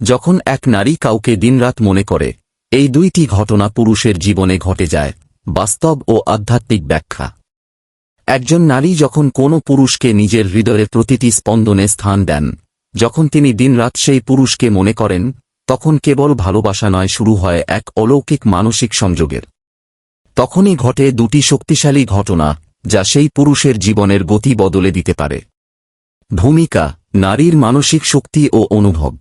যখন এক নারী কাউকে দিনরাত মনে করে, এই দুইটি ঘটনা পুরুষের জীবনে ঘটে যায়, বাস্তব ও আধ্যাত্মিক ব্যাখ্যা। একজন নারী যখন কোনো পুরুষকে নিজের হৃদয়ের প্রতিটি স্পন্দনে স্থান দেন, যখন তিনি দিনরাত সেই পুরুষকে মনে করেন, তখন কেবল ভালোবাসা নয়, শুরু হয় এক অলৌকিক মানসিক সংযোগের। তখনই ঘটে দুটি শক্তিশালী ঘটনা, যা সেই পুরুষের জীবনের গতি বদলে দিতে পারে। ভূমিকা, নারীর মানসিক শক্তি ও অনুভব।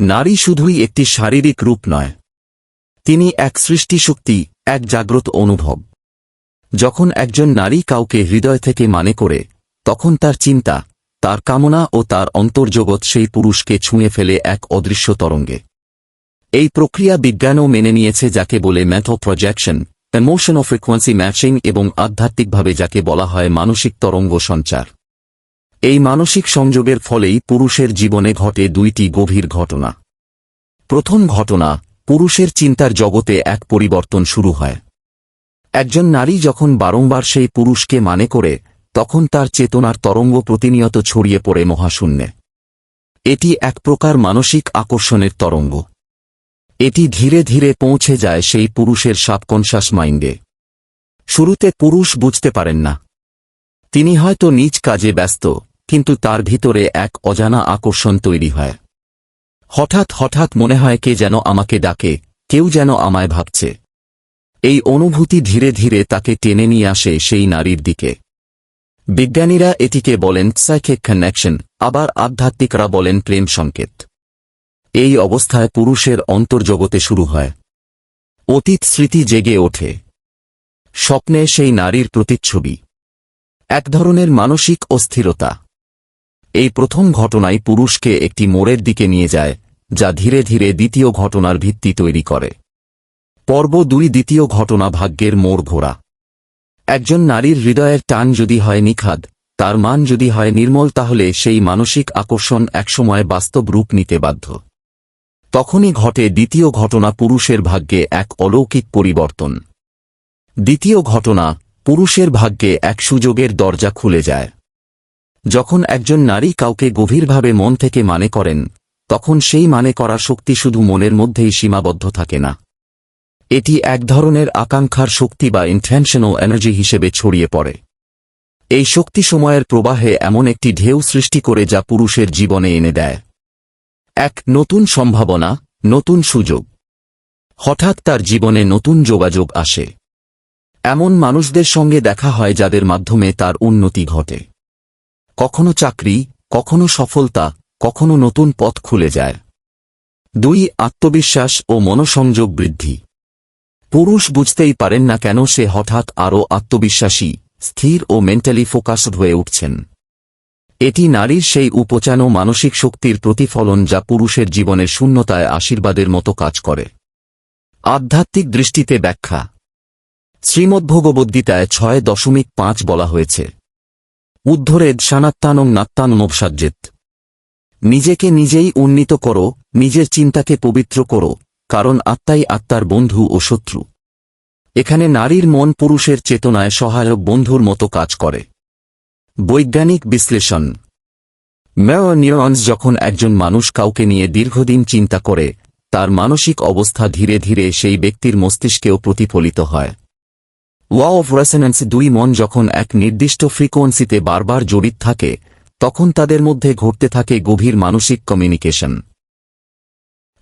নারী শুধুই একটি শারীরিক রূপ নয়। তিনি এক সৃষ্টিশক্তি, এক জাগ্রত অনুভব। যখন একজন নারী কাউকে হৃদয় থেকে মানে করে, তখন তার চিন্তা, তার কামনা ও তার অন্তর্জগৎ সেই পুরুষকে ছুঁয়ে ফেলে এক অদৃশ্য তরঙ্গে। এই প্রক্রিয়া বিজ্ঞানও মেনে নিয়েছে যাকে বলে ম্যাথো প্রজেকশন ইমোশন ও ফ্রিকোয়েন্সি ম্যাচিং এবং আধ্যাত্মিকভাবে যাকে বলা হয় মানসিক তরঙ্গ সঞ্চার। এই মানসিক সংযোগের ফলেই পুরুষের জীবনে ঘটে দুইটি গভীর ঘটনা। প্রথম ঘটনা, পুরুষের চিন্তার জগতে এক পরিবর্তন শুরু হয়। একজন নারী যখন বারংবার সেই পুরুষকে মানে করে, তখন তার চেতনার তরঙ্গ প্রতিনিয়ত ছড়িয়ে পড়ে মহাশূন্যে। এটি এক প্রকার মানসিক আকর্ষণের তরঙ্গ। এটি ধীরে ধীরে পৌঁছে যায় সেই পুরুষের সাবকনশাস মাইন্ডে। শুরুতে পুরুষ বুঝতে পারেন না। তিনি হয়তো নিজ কাজে ব্যস্ত কিন্তু তার ভিতরে এক অজানা আকর্ষণ তৈরি হয়। হঠাৎ হঠাৎ মনে হয় কে যেন আমাকে ডাকে, কেউ যেন আমায় ভাবছে। এই অনুভূতি ধীরে ধীরে তাকে টেনে নিয়ে আসে সেই নারীর দিকে। বিজ্ঞানীরা এটিকে বলেন সাইকেক কানেকশন আবার আধ্যাত্মিকরা বলেন প্রেম সংকেত। এই অবস্থায় পুরুষের অন্তর্জগতে শুরু হয়। অতীত স্মৃতি জেগে ওঠে। স্বপ্নে সেই নারীর প্রতিচ্ছবি। এক ধরনের মানসিক অস্থিরতা। এই প্রথম ঘটনাই পুরুষকে একটি মোড়ের দিকে নিয়ে যায়, যা ধীরে ধীরে দ্বিতীয় ঘটনার ভিত্তি তৈরি করে। পর্ব দুই দ্বিতীয় ঘটনা ভাগ্যের মোড় ঘোরা। একজন নারীর হৃদয়ের টান যদি হয় নিখাদ, তার মান যদি হয় নির্মল, তাহলে সেই মানসিক আকর্ষণ একসময় বাস্তব রূপ নিতে বাধ্য। তখনই ঘটে দ্বিতীয় ঘটনা পুরুষের ভাগ্যে এক অলৌকিক পরিবর্তন। দ্বিতীয় ঘটনা, পুরুষের ভাগ্যে এক সুযোগের দরজা খুলে যায়। যখন একজন নারী কাউকে গভীরভাবে মন থেকে মানে করেন, তখন সেই মানে করা শক্তি শুধু মনের মধ্যেই সীমাবদ্ধ থাকে না। এটি এক ধরনের আকাঙ্ক্ষার শক্তি বা ইন্টেনশনাল এনার্জি হিসেবে ছড়িয়ে পড়ে। এই শক্তি সময়ের প্রবাহে এমন একটি ঢেউ সৃষ্টি করে যা পুরুষের জীবনে এনে দেয়। এক নতুন সম্ভাবনা, নতুন সুযোগ। হঠাৎ তার জীবনে নতুন যোগাযোগ আসে। এমন মানুষদের সঙ্গে দেখা হয় যাদের মাধ্যমে তার উন্নতি ঘটে। কখনো চাকরি, কখনো সফলতা, কখনো নতুন পথ খুলে যায়। দুই, আত্মবিশ্বাস ও মনসংযোগ বৃদ্ধি। পুরুষ বুঝতেই পারেন না কেন সে হঠাৎ আরও আত্মবিশ্বাসী, স্থির ও মেন্টালি ফোকাসড হয়ে উঠছেন। এটি নারীর সেই উপচানো মানসিক শক্তির প্রতিফলন যা পুরুষের জীবনের শূন্যতায় আশীর্বাদের মতো কাজ করে। আধ্যাত্মিক দৃষ্টিতে ব্যাখ্যা। শ্রীমদ্ভগবদ্গীতায় ছয় দশমিক পাঁচ বলা হয়েছে। উদ্ধরেদ সানাত্তানং নাত্তানমবসাজ্জেত নিজেকে নিজেই উন্নীত করো, নিজের চিন্তাকে পবিত্র করো, কারণ আত্মাই আত্মার বন্ধু ও শত্রু। এখানে নারীর মন পুরুষের চেতনায় সহায়ক বন্ধুর মতো কাজ করে। বৈজ্ঞানিক বিশ্লেষণ। মেয় নিউরন্স যখন একজন মানুষ কাউকে নিয়ে দীর্ঘদিন চিন্তা করে, তার মানসিক অবস্থা ধীরে ধীরে সেই ব্যক্তির মস্তিষ্কেও প্রতিফলিত হয়। ওয়া অফ রেসোনেন্স দুই মন যখন এক নির্দিষ্ট ফ্রিকোয়েন্সিতে বারবার জড়িত থাকে, তখন তাদের মধ্যে ঘটতে থাকে গভীর মানসিক কমিউনিকেশন।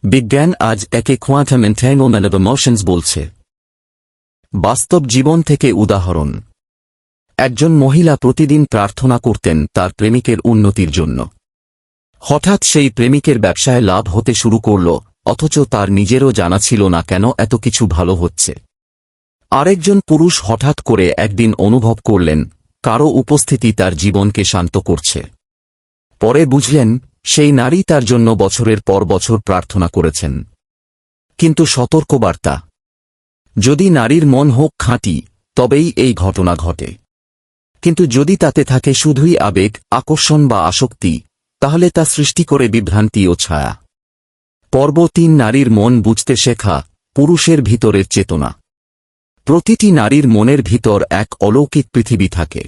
বিজ্ঞান আজ একে কোয়ান্টাম এন্ট্যাঙ্গলমেন্ট অব বলছে। বাস্তব জীবন থেকে উদাহরণ। একজন মহিলা প্রতিদিন প্রার্থনা করতেন তার প্রেমিকের উন্নতির জন্য। হঠাৎ সেই প্রেমিকের ব্যবসায় লাভ হতে শুরু করল, অথচ তার নিজেরও জানা ছিল না কেন এত কিছু ভালো হচ্ছে। আরেকজন পুরুষ হঠাৎ করে একদিন অনুভব করলেন, কারও উপস্থিতি তার জীবনকে শান্ত করছে। পরে বুঝলেন, সেই নারী তার জন্য বছরের পর বছর প্রার্থনা করেছেন। কিন্তু সতর্কবার্তা। যদি নারীর মন হোক খাঁটি, তবেই এই ঘটনা ঘটে। কিন্তু যদি তাতে থাকে শুধুই আবেগ, আকর্ষণ বা আসক্তি, তাহলে তা সৃষ্টি করে বিভ্রান্তি ও ছায়া। পর্ব তিন নারীর মন বুঝতে শেখা, পুরুষের ভিতরের চেতনা। প্রতিটি নারীর মনের ভিতর এক অলৌকিক পৃথিবী থাকে।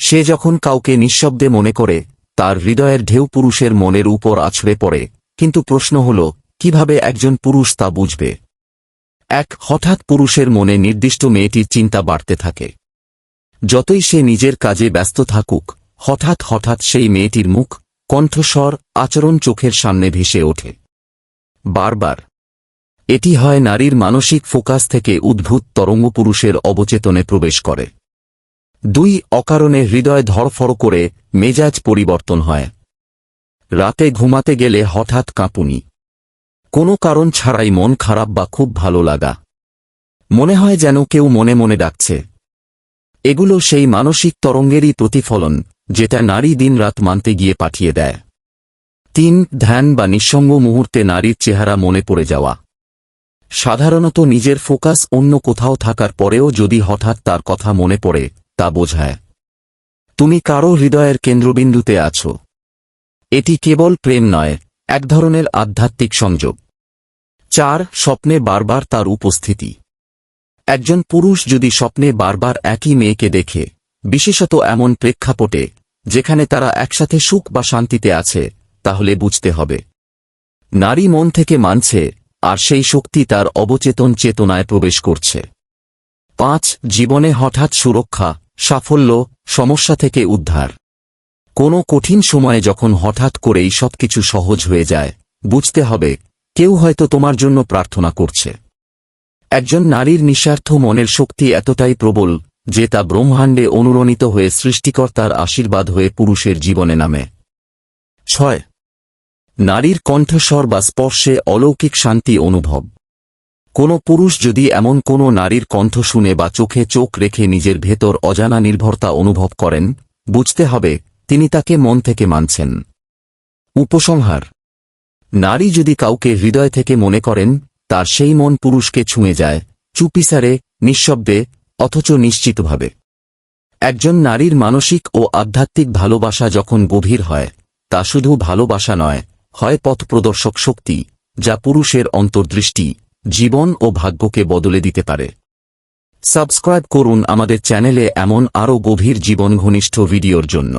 সে যখন কাউকে নিঃশব্দে মনে করে, তার হৃদয়ের ঢেউ পুরুষের মনের উপর আছড়ে পড়ে, কিন্তু প্রশ্ন হল, কীভাবে একজন পুরুষ তা বুঝবে? এক হঠাৎ পুরুষের মনে নির্দিষ্ট মেয়েটির চিন্তা বাড়তে থাকে। যতই সে নিজের কাজে ব্যস্ত থাকুক, হঠাৎ হঠাৎ সেই মেয়েটির মুখ, কণ্ঠস্বর, আচরণ চোখের সামনে ভেসে ওঠে। বারবার এটি হয় নারীর মানসিক ফোকাস থেকে উদ্ভূত তরঙ্গ পুরুষের অবচেতনে প্রবেশ করে। দুই, অকারণে হৃদয় ধরফড় করে মেজাজ পরিবর্তন হয়। রাতে ঘুমাতে গেলে হঠাৎ কাঁপুনি। কোনো কারণ ছাড়াই মন খারাপ বা খুব ভালো লাগা। মনে হয় যেন কেউ মনে মনে ডাকছে। এগুলো সেই মানসিক তরঙ্গেরই প্রতিফলন, যেটা নারী দিনরাত মানতে গিয়ে পাঠিয়ে দেয়। তিন, ধ্যান বা নিঃসঙ্গ মুহূর্তে নারীর চেহারা মনে পড়ে যাওয়া। সাধারণত নিজের ফোকাস অন্য কোথাও থাকার পরেও যদি হঠাৎ তার কথা মনে পড়ে, তা বোঝায়। তুমি কারও হৃদয়ের কেন্দ্রবিন্দুতে আছো। এটি কেবল প্রেম নয়, এক ধরনের আধ্যাত্মিক সংযোগ। চার, স্বপ্নে বারবার তার উপস্থিতি। একজন পুরুষ যদি স্বপ্নে বারবার একই মেয়েকে দেখে, বিশেষত এমন প্রেক্ষাপটে, যেখানে তারা একসাথে সুখ বা শান্তিতে আছে, তাহলে বুঝতে হবে। নারী মন থেকে মানছে আর সেই শক্তি তার অবচেতন চেতনায় প্রবেশ করছে। পাঁচ, জীবনে হঠাৎ সুরক্ষা, সাফল্য, সমস্যা থেকে উদ্ধার। কোনো কঠিন সময়ে যখন হঠাৎ করেই সবকিছু সহজ হয়ে যায়, বুঝতে হবে, কেউ হয়তো তোমার জন্য প্রার্থনা করছে। একজন নারীর নিঃস্বার্থ মনের শক্তি এতটাই প্রবল, যে তা ব্রহ্মাণ্ডে অনুরণিত হয়ে সৃষ্টিকর্তার আশীর্বাদ হয়ে পুরুষের জীবনে নামে। ছয় নারীর কণ্ঠস্বর বা স্পর্শে অলৌকিক শান্তি অনুভব। কোনো পুরুষ যদি এমন কোনো নারীর কণ্ঠ শুনে বা চোখে চোখ রেখে নিজের ভেতর অজানা নির্ভরতা অনুভব করেন, বুঝতে হবে, তিনি তাকে মন থেকে মানছেন। উপসংহার। নারী যদি কাউকে হৃদয় থেকে মনে করেন, তার সেই মন পুরুষকে ছুঁয়ে যায়, চুপিসারে, নিঃশব্দে, অথচ নিশ্চিতভাবে। একজন নারীর মানসিক ও আধ্যাত্মিক ভালোবাসা যখন গভীর হয়, তা শুধু ভালোবাসা নয় হয় পথ প্রদর্শক শক্তি, যা পুরুষের অন্তর্দৃষ্টি, জীবন ও ভাগ্যকে বদলে দিতে পারে। সাবস্ক্রাইব করুন আমাদের চ্যানেলে এমন আরও গভীর জীবন ঘনিষ্ঠ ভিডিওর জন্য।